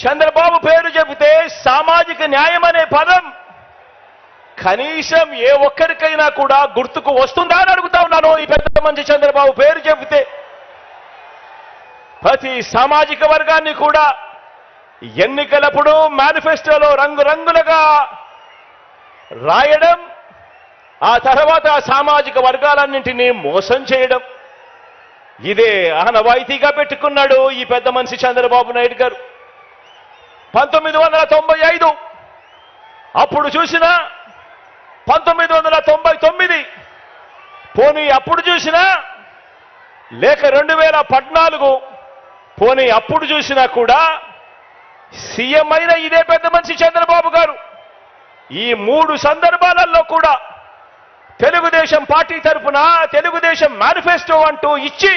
చంద్రబాబు పేరు చెబితే సామాజిక న్యాయం అనే పదం. కనీసం ఏ ఒక్కరికైనా కూడా గుర్తుకు వస్తుందా అని అడుగుతా ఉన్నాను ఈ పెద్ద మంచి చంద్రబాబు పేరు చెబితే. ప్రతి సామాజిక వర్గాన్ని కూడా ఎన్నికలప్పుడు మేనిఫెస్టోలో రంగురంగులుగా రాయడం ఆ తర్వాత సామాజిక వర్గాలన్నింటినీ మోసం చేయడం. ఇదే ఆనవాయితీగా పెట్టుకున్నాడు ఈ పెద్ద మనిషి చంద్రబాబు నాయుడు గారు. పంతొమ్మిది వందల తొంభై ఐదు. అప్పుడు చూసిన పంతొమ్మిది వందల తొంభై తొమ్మిది. పోనీ అప్పుడు చూసినా లేక రెండు వేల పద్నాలుగు. పోనీ అప్పుడు చూసినా కూడా సీఎం అయిన ఇదే పెద్ద మనిషి చంద్రబాబు గారు. ఈ మూడు సందర్భాలలో కూడా తెలుగుదేశం పార్టీ తరఫున తెలుగుదేశం మేనిఫెస్టో అంటూ ఇచ్చి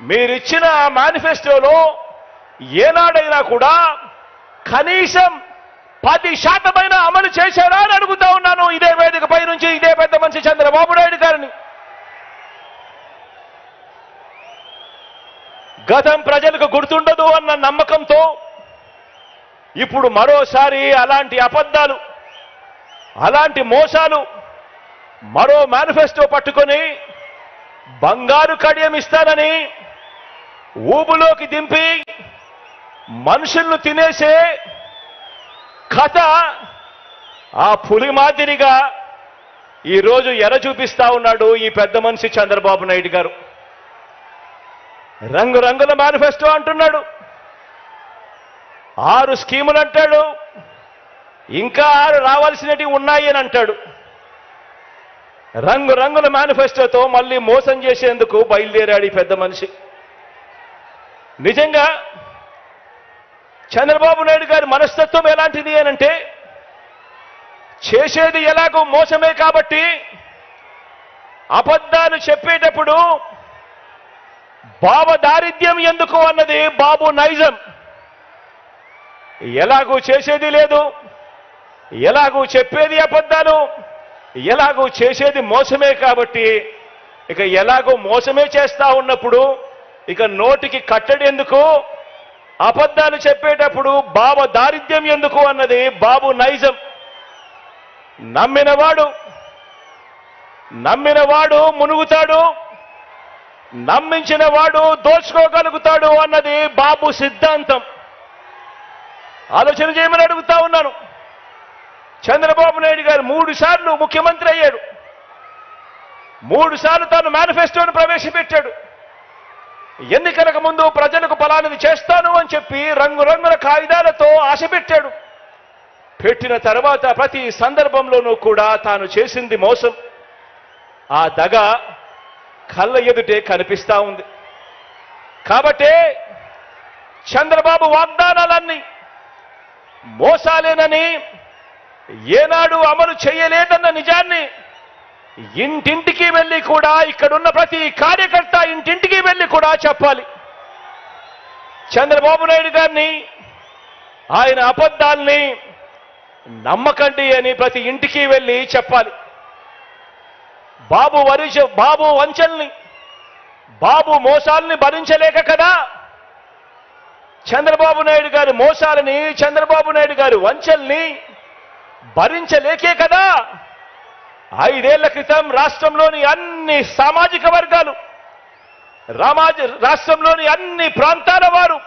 మీరిచ్చిన ఆ మేనిఫెస్టోలో ఏనాడైనా కూడా కనీసం పది శాతమైన అమలు చేశారా అని అడుగుతా ఉన్నాను. ఇదే వేదికపై నుంచి ఇదే పెద్ద మనిషి చంద్రబాబు నాయుడు గారిని. గతం ప్రజలకు గుర్తుండదు అన్న నమ్మకంతో ఇప్పుడు మరోసారి అలాంటి అబద్ధాలు అలాంటి మోసాలు మరో మేనిఫెస్టో పట్టుకొని బంగారు కడియం ఇస్తానని ఊబులోకి దింపి మనుషులను తినేసే కథ ఆ పులి మాదిరిగా ఈరోజు ఎర చూపిస్తా ఉన్నాడు ఈ పెద్ద మనిషి చంద్రబాబు నాయుడు గారు. రంగురంగుల మేనిఫెస్టో అంటున్నాడు. ఆరు స్కీములు అంటాడు. ఇంకా ఆరు రావాల్సినవి ఉన్నాయి అని అంటాడు. రంగురంగుల మేనిఫెస్టోతో మళ్ళీ మోసం చేసేందుకు బయలుదేరాడు ఈ పెద్ద మనిషి. నిజంగా చంద్రబాబు నాయుడు గారి మనస్తత్వం ఎలాంటిది అనంటే చేసేది ఎలాగో మోసమే కాబట్టి అబద్ధాలు చెప్పేటప్పుడు బాబ దారిద్ర్యం ఎందుకు అన్నది బాబు నైజం. ఎలాగూ చేసేది లేదు ఎలాగూ చెప్పేది అబద్ధాలు ఎలాగూ చేసేది మోసమే కాబట్టి ఇక ఎలాగో మోసమే చేస్తా ఉన్నప్పుడు ఇక నోటికి కట్టడి ఎందుకు అబద్ధాలు చెప్పేటప్పుడు బాబ దారిద్ర్యం ఎందుకు అన్నది బాబు నైజం. నమ్మినవాడు నమ్మినవాడు మునుగుతాడు నమ్మించిన వాడు దోచుకోగలుగుతాడు అన్నది బాబు సిద్ధాంతం. ఆలోచన చేయమని అడుగుతా ఉన్నాను. చంద్రబాబు నాయుడు గారు మూడు సార్లు ముఖ్యమంత్రి అయ్యాడు. మూడు సార్లు తాను మేనిఫెస్టోను ప్రవేశపెట్టాడు. ఎన్నికలకు ముందు ప్రజలకు ఫలానిది చేస్తాను అని చెప్పి రంగురంగుల కాగితాలతో ఆశ పెట్టాడు పెట్టిన తర్వాత ప్రతి సందర్భంలోనూ కూడా తాను చేసింది మోసం. ఆ దగ కళ్ళ ఎదుటే కనిపిస్తా ఉంది. కాబట్టే చంద్రబాబు వాగ్దానాలన్నీ మోసాలేనని ఏనాడు అమలు చేయలేదన్న నిజాన్ని ఇంటింటికి వెళ్ళి కూడా ఇక్కడున్న ప్రతి కార్యకర్త ఇంటింటికి వెళ్ళి కూడా చెప్పాలి. చంద్రబాబు నాయుడు గారిని ఆయన అబద్ధాల్ని నమ్మకండి అని ప్రతి ఇంటికి వెళ్ళి చెప్పాలి. బాబు వరి బాబు వంచల్ని బాబు మోసాల్ని భరించలేక కదా చంద్రబాబు నాయుడు గారి మోసాలని చంద్రబాబు నాయుడు గారి వంచల్ని భరించలేకే కదా? ఐదేళ్ళ క్రితం రాష్ట్రంలోని అన్ని సామాజిక వర్గాలు రామాజ రాష్ట్రంలోని అన్ని ప్రాంతాల వారు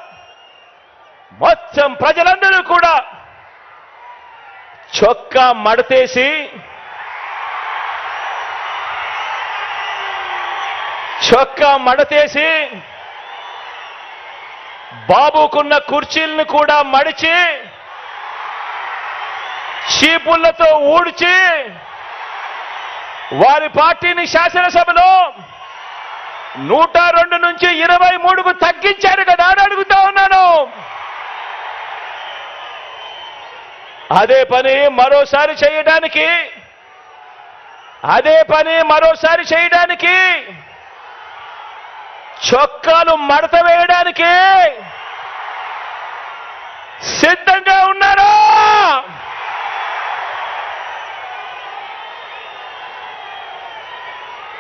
మొత్తం ప్రజలందరూ కూడా చొక్కా మడతేసి చొక్కా మడతేసి బాబుకున్న కుర్చీలను కూడా మడిచి చీపుళ్ళతో ఊడ్చి వారి పార్టీని శాసనసభలో నూట రెండు నుంచి ఇరవై మూడుకు తగ్గించారు కదా అని అడుగుతా ఉన్నాను. అదే పని మరోసారి చేయడానికి అదే పని మరోసారి చేయడానికి చొక్కాలు మడత వేయడానికి